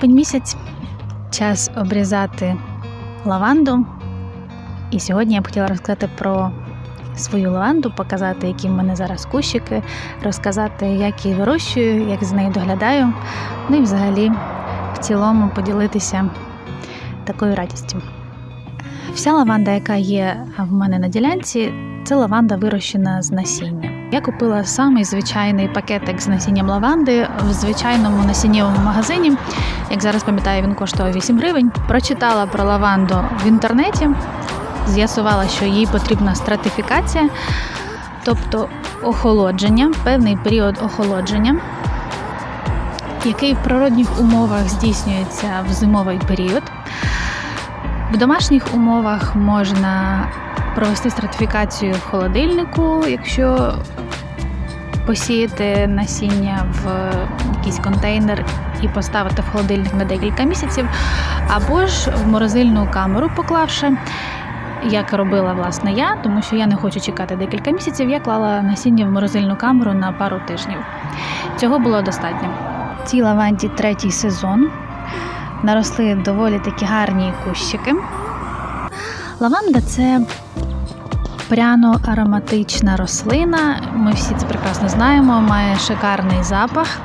Липень місяць час обрізати лаванду. І сьогодні я б хотіла розказати про свою лаванду, показати, які в мене зараз кущики, розказати, як її вирощую, як з нею доглядаю. Ну і взагалі в цілому поділитися такою радістю. Вся лаванда, яка є в мене на ділянці, це лаванда вирощена з насіння. Я купила самий звичайний пакетик з насінням лаванди в звичайному насіннєвому магазині. Як зараз пам'ятаю, він коштував 8 гривень. Прочитала про лаванду в інтернеті, з'ясувала, що їй потрібна стратифікація, тобто охолодження, певний період охолодження, який в природних умовах здійснюється в зимовий період. В домашніх умовах можна провести стратифікацію в холодильнику, якщо посіяти насіння в якийсь контейнер і поставити в холодильник на декілька місяців, або ж в морозильну камеру поклавши. Як робила власне я, тому що я не хочу чекати декілька місяців, я клала насіння в морозильну камеру на пару тижнів. Цього було достатньо. Цій лаванді третій сезон наросли доволі такі гарні кущики. Лаванда це пряно-ароматична рослина. Ми всі це прекрасно знаємо, має шикарний запах,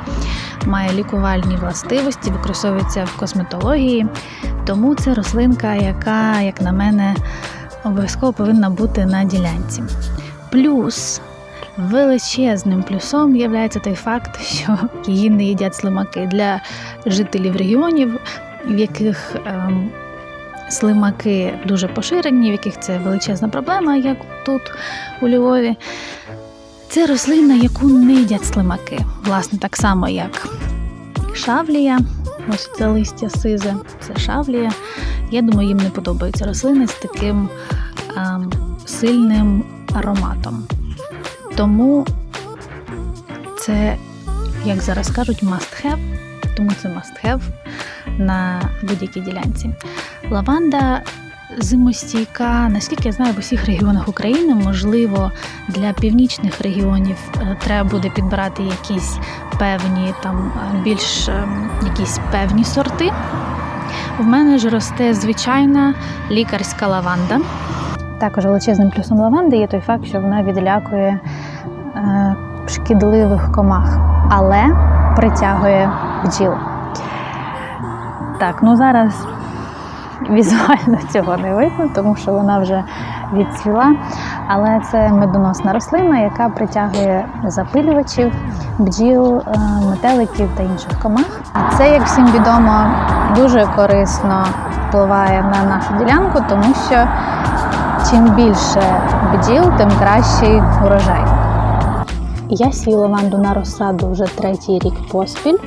має лікувальні властивості, використовується в косметології. Тому це рослинка, яка, як на мене, обов'язково повинна бути на ділянці. Плюс величезним плюсом є той факт, що її не їдять слимаки для жителів регіонів, в яких ем, слимаки дуже поширені, в яких це величезна проблема, як тут у Львові. Це рослина, яку не їдять слимаки. Власне, так само, як шавлія. Ось це листя сизе, це шавлія. Я думаю, їм не подобаються рослини з таким ем, сильним ароматом. Тому це, як зараз кажуть, must have, тому це must have на будь-якій ділянці. Лаванда зимостійка, наскільки я знаю, в усіх регіонах України, можливо, для північних регіонів е, треба буде підбирати якісь певні там е, більш е, якісь певні сорти. В мене ж росте звичайна лікарська лаванда. Також величезним плюсом лаванди є той факт, що вона відлякує е, шкідливих комах, але притягує бджіл. Так, ну зараз візуально цього не видно, тому що вона вже відцвіла. Але це медоносна рослина, яка притягує запилювачів, бджіл, е, метеликів та інших комах. Це, як всім відомо, дуже корисно впливає на нашу ділянку, тому що чим більше бджіл, тим кращий урожай. Я сію лаванду на розсаду вже третій рік поспіль.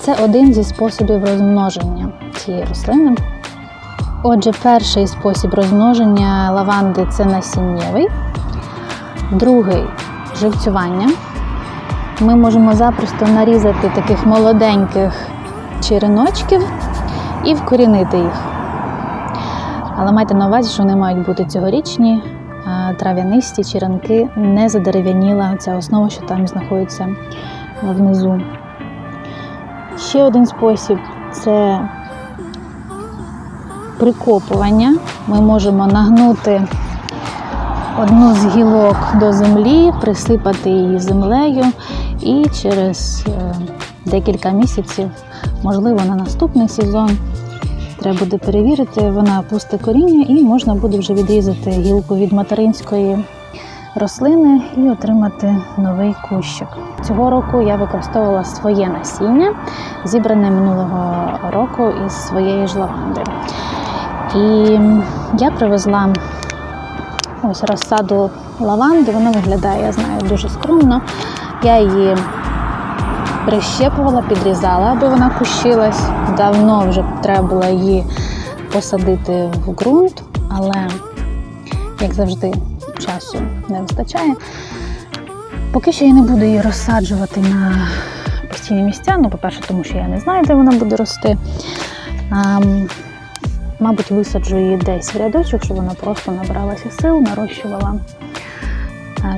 Це один зі способів розмноження цієї рослини. Отже, перший спосіб розмноження лаванди це насіннєвий, другий живцювання. Ми можемо запросто нарізати таких молоденьких череночків і вкорінити їх. Але майте на увазі, що вони мають бути цьогорічні, трав'янисті черенки не задерев'яніла ця основа, що там знаходиться внизу. Ще один спосіб це прикопування. Ми можемо нагнути одну з гілок до землі, присипати її землею, і через е, декілька місяців, можливо, на наступний сезон, треба буде перевірити, вона пусте коріння і можна буде вже відрізати гілку від материнської рослини і отримати новий кущик. Цього року я використовувала своє насіння, зібране минулого року із своєї ж лаванди. І я привезла ось розсаду лаванди, вона виглядає, я знаю, дуже скромно. Я її прищепувала, підрізала, аби вона кущилась. Давно вже треба було її посадити в ґрунт, але, як завжди, часу не вистачає. Поки що я не буду її розсаджувати на постійні місця. Ну, по-перше, тому що я не знаю, де вона буде рости. А, мабуть, висаджу її десь в рядочок, щоб вона просто набралася сил, нарощувала,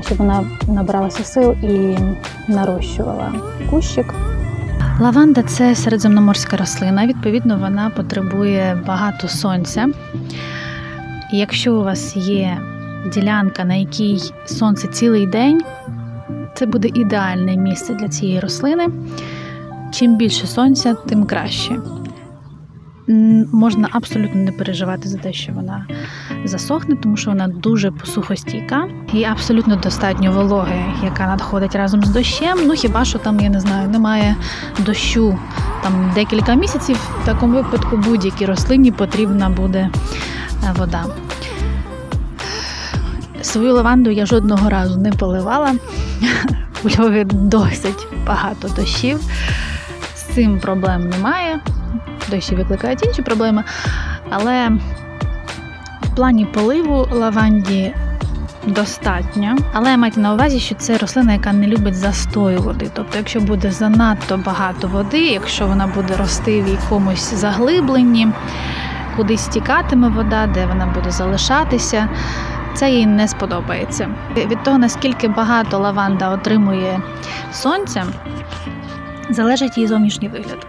щоб вона набралася сил і нарощувала кущик. Лаванда це середземноморська рослина, відповідно, вона потребує багато сонця. Якщо у вас є ділянка, на якій сонце цілий день, це буде ідеальне місце для цієї рослини. Чим більше сонця, тим краще. Можна абсолютно не переживати за те, що вона засохне, тому що вона дуже посухостійка і абсолютно достатньо вологи, яка надходить разом з дощем. Ну хіба що там, я не знаю, немає дощу там декілька місяців. В такому випадку будь-якій рослині потрібна буде е, вода. Свою лаванду я жодного разу не поливала. У Львові досить багато дощів. З цим проблем немає. Дощі викликають інші проблеми. Але в плані поливу лаванді достатньо. Але майте на увазі, що це рослина, яка не любить застою води. Тобто, якщо буде занадто багато води, якщо вона буде рости в якомусь заглибленні, кудись стікатиме вода, де вона буде залишатися, це їй не сподобається. Від того, наскільки багато лаванда отримує сонця, залежить її зовнішній вигляд.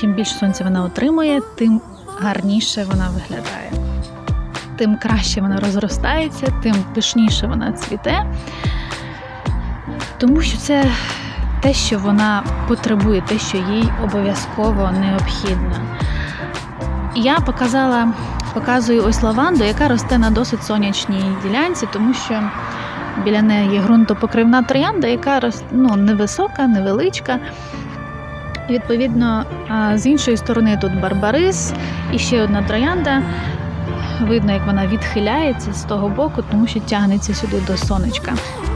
Чим більше сонця вона отримує, тим гарніше вона виглядає. Тим краще вона розростається, тим пишніше вона цвіте. Тому що це те, що вона потребує, те, що їй обов'язково необхідно. Я показала, показую ось лаванду, яка росте на досить сонячній ділянці, тому що біля неї є ґрунтопокривна троянда, яка рос- ну, невисока, невеличка. І, Відповідно, з іншої сторони тут барбарис і ще одна троянда. Видно, як вона відхиляється з того боку, тому що тягнеться сюди до сонечка.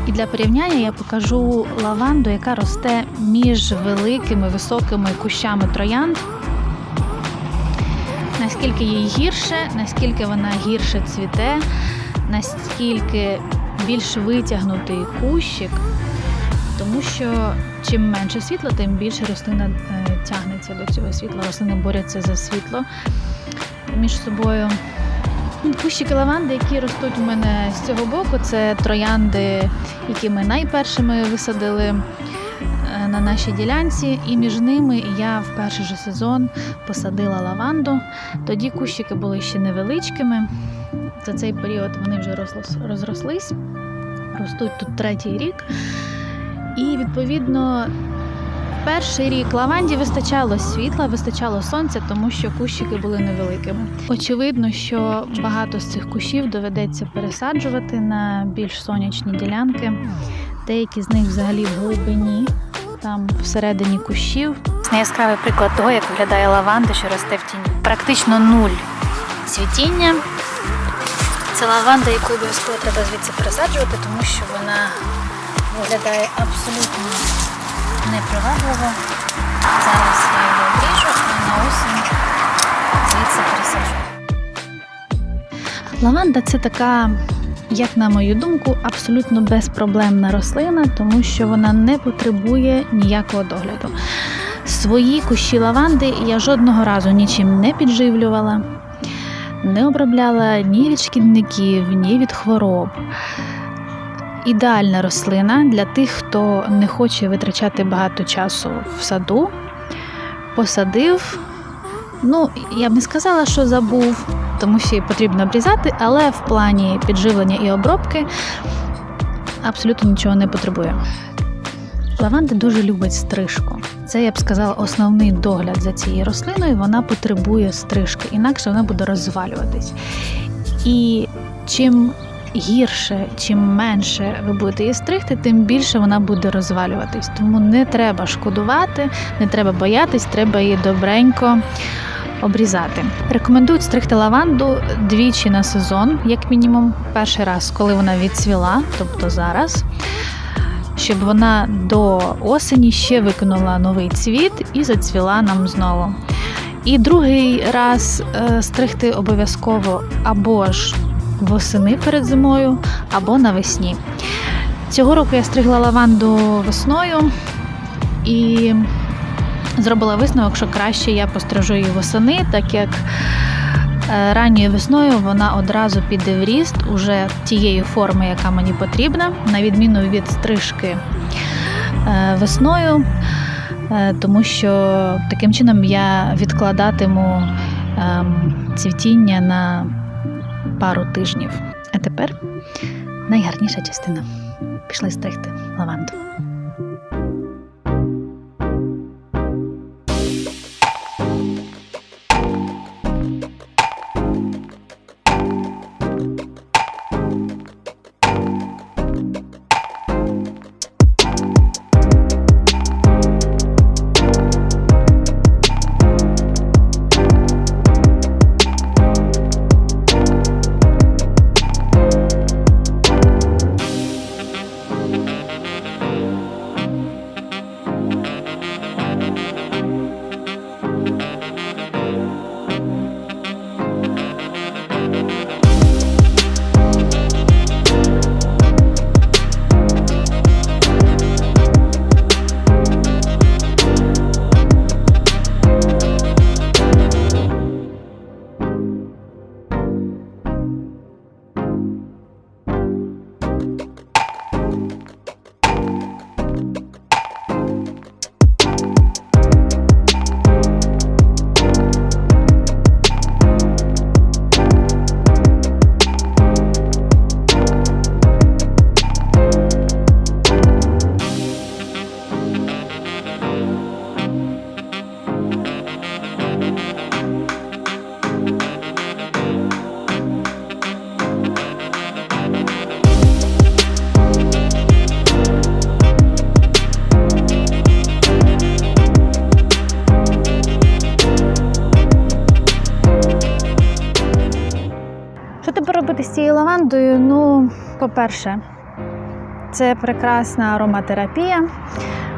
І для порівняння я покажу лаванду, яка росте між великими високими кущами троянд. Наскільки їй гірше, наскільки вона гірше цвіте, наскільки більш витягнутий кущик, тому що чим менше світла, тим більше рослина е, тягнеться до цього світла. Рослини борються за світло між собою. Кущики лаванди, які ростуть у мене з цього боку, це троянди, які ми найпершими висадили на нашій ділянці, і між ними я в перший же сезон посадила лаванду. Тоді кущики були ще невеличкими. За цей період вони вже розрослись, ростуть тут третій рік. І відповідно. Перший рік лаванді вистачало світла, вистачало сонця, тому що кущики були невеликими. Очевидно, що багато з цих кущів доведеться пересаджувати на більш сонячні ділянки. Деякі з них взагалі в глибині, там всередині кущів. Це яскравий приклад того, як виглядає лаванда, що росте в тіні. Практично нуль цвітіння. Це лаванда, яку обов'язково треба звідси пересаджувати, тому що вона виглядає абсолютно непривабливо. Зараз я його обріжу і на осінь звідси пересаджу. Лаванда це така, як на мою думку, абсолютно безпроблемна рослина, тому що вона не потребує ніякого догляду. Свої кущі лаванди я жодного разу нічим не підживлювала, не обробляла ні від шкідників, ні від хвороб ідеальна рослина для тих, хто не хоче витрачати багато часу в саду. Посадив. Ну, я б не сказала, що забув, тому що її потрібно обрізати, але в плані підживлення і обробки абсолютно нічого не потребує. Лаванда дуже любить стрижку. Це, я б сказала, основний догляд за цією рослиною. Вона потребує стрижки, інакше вона буде розвалюватись. І чим гірше, чим менше ви будете її стригти, тим більше вона буде розвалюватись. Тому не треба шкодувати, не треба боятись, треба її добренько обрізати. Рекомендують стригти лаванду двічі на сезон, як мінімум. Перший раз, коли вона відцвіла, тобто зараз. Щоб вона до осені ще викинула новий цвіт і зацвіла нам знову. І другий раз е, стригти обов'язково або ж восени перед зимою, або навесні. Цього року я стригла лаванду весною і зробила висновок, що краще я пострижу її восени, так як е, ранньою весною вона одразу піде в ріст уже тієї форми, яка мені потрібна, на відміну від стрижки е, весною. е, тому що таким чином я відкладатиму ем, цвітіння на пару тижнів. А тепер найгарніша частина. Пішли стригти лаванду. З? Ну, по-перше, це прекрасна ароматерапія.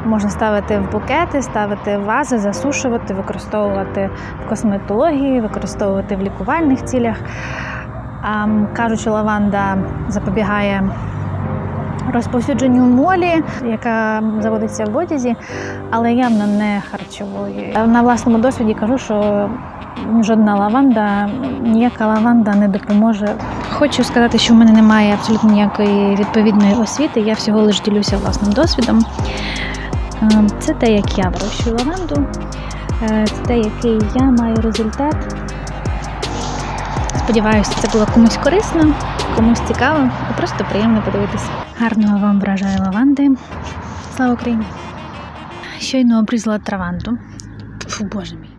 Можна ставити в букети, ставити в вази, засушувати, використовувати в косметології, використовувати в лікувальних цілях. Кажуть, що лаванда запобігає розповсюдженню молі, яка заводиться в одязі, але явно не харчової. На власному досвіді кажу, що жодна лаванда, ніяка лаванда не допоможе. Хочу сказати, що в мене немає абсолютно ніякої відповідної освіти. Я всього лиш ділюся власним досвідом. Е, Це те, як я вирощую лаванду, е, це те, який я маю результат. Сподіваюся, це було комусь корисно, комусь цікаво і просто приємно подивитися. Гарного вам вражає лаванди. Слава Україні! Щойно обрізала траванду. Фу, боже мій.